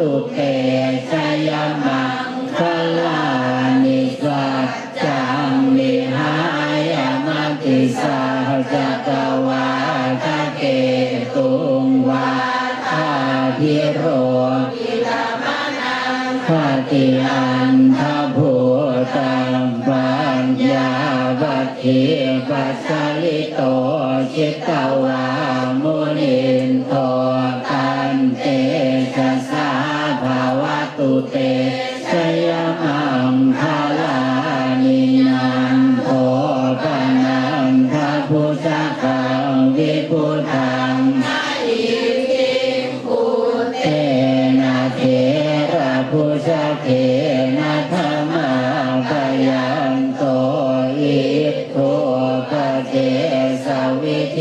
ตุเตชยมังคลัง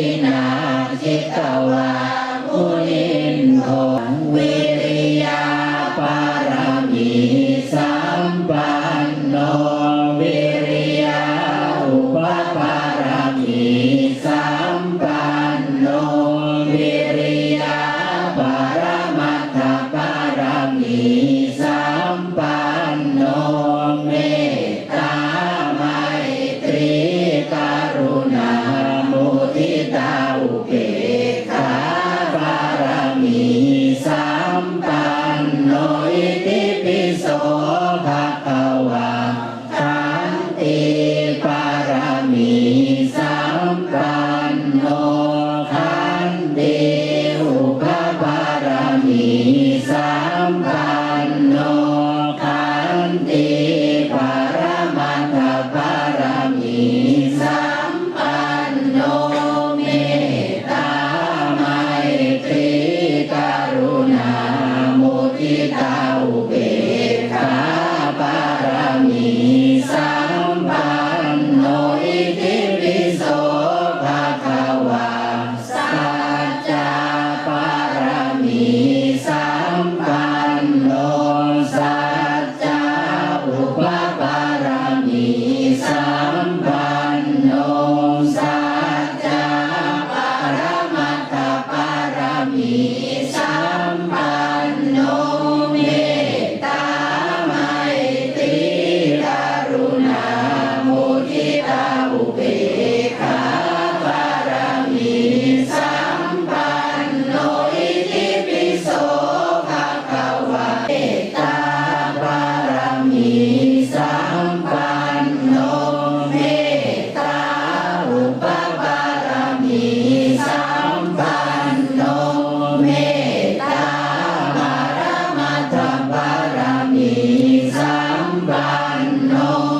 Now. unknown.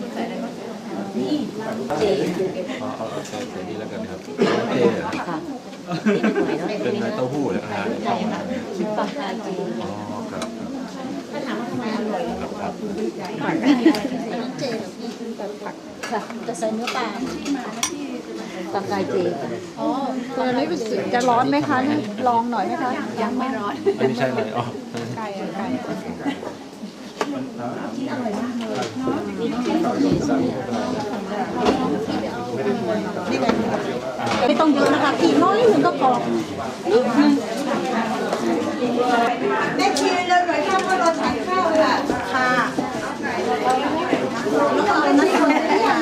อาใส่ใส่นี่แล้วกันครับเอ๊ะเป็นเนื้อเต้าหู้เลยอาหารเข้ามาอ๋อครับครับครับค่ะจะใส่เนื้อปลาปลากายเจอ๋อตัวนี้รู้สึกจะร้อนไหมคะนี่ลองหน่อยไหมคะยังไม่ร้อนอันนี้ใช่ไหมอ๋อไก่อะไก่ ไม่ต้องเยอะนะคะอีกน้อยหนึ่งก็พอนิดนึง แม่ชีเราหน่อยข้าวว่าเราทานข้าวค่ะ ค่ะแล้วก็เอาน้ำมันค่ะ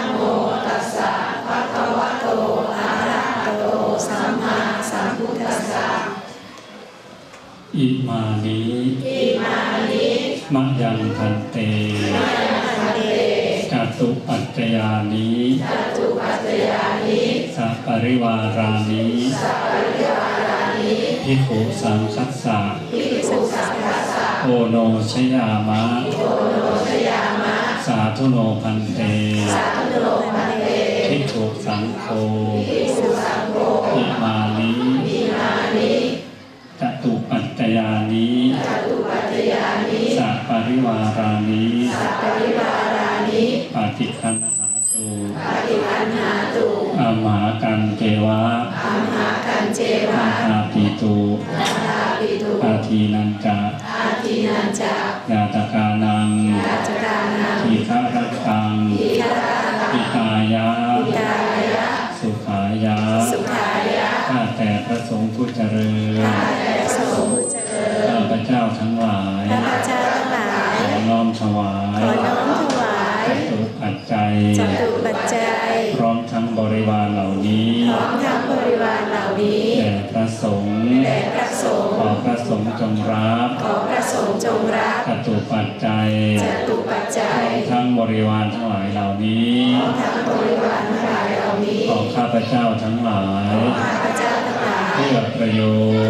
อิมานิอิมานิมะยังพันเตจตุปัจจยานิจตุปัจจยานิสัปริวารานิสัปริวารานิภิกขุสังคัสสะภิกขุสังคัสสะโอโนชยามะโอโนชยามะ สาธุโนพันเตสาธุโนพันเตภิกขุสังโฆภิกขุสังโฆ อิมานิอิมานิจตุปัจจยานิจตุปัจจยานิสัปริวารานิสัปริวารานิปฏิคันหาตุปฏิคันหาตุอมหากันเจวะอมหากันเจวะอาปิตุอาปิตุอาทีนันจะอา ทั้งบริวารเหล่านี้พร้อมทั้งบริวารเหล่านี้แด่พระสงฆ์แด่พระสงฆ์ขอพระสงฆ์จงรับขอพระสงฆ์จงรับจตุปัจจัยจตุปัจจัย ทั้งบริวารทั้งหลายเหล่านี้ทั้งบริวารทั้งหลายเหล่านี้ ของข้าพเจ้าทั้งหลายข้าพเจ้าทั้งหลาย เพื่อประโย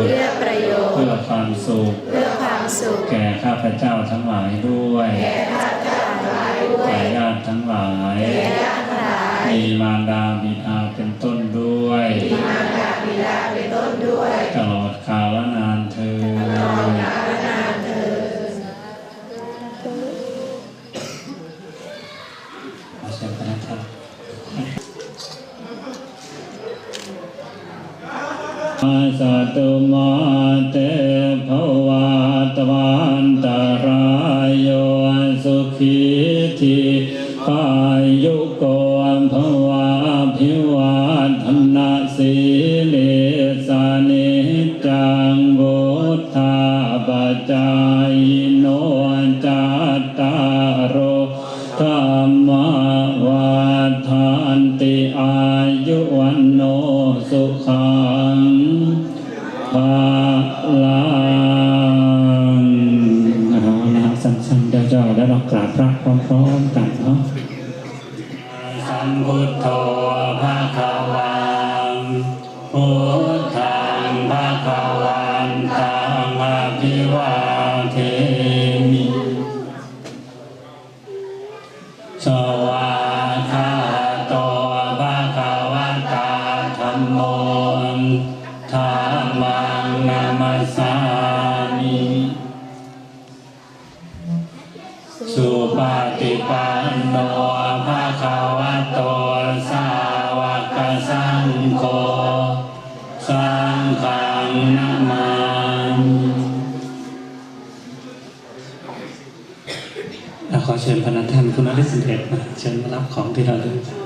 ชน์ เพื่อประโยชน์ เพื่อความสุข เพื่อความสุข แก่ข้าพเจ้าทั้งหลายด้วย แก่ข้าพเจ้าทั้งหลายด้วยแก่ญาติทั้งหลายแก่ญาติทั้ง หลายมีมารดา ปะลังเอาละสั้นๆเจ้าๆแล้วเรกราบพระพร้อมๆกันเนาะสัมพุทโธพระขะวังพุทธังพระขะวันตังอภิวาเทมิสวาคาโตพระขะวันตาธรรมโม ทามังนัสสามิสุปฏิปันโนภะคะวะโตสาวกสังโฆสังฆังนามามิขอเชิญพนักท่านคุณนฤทธิ์สินเดชมาเชิญมารับของที่เราลึกกิน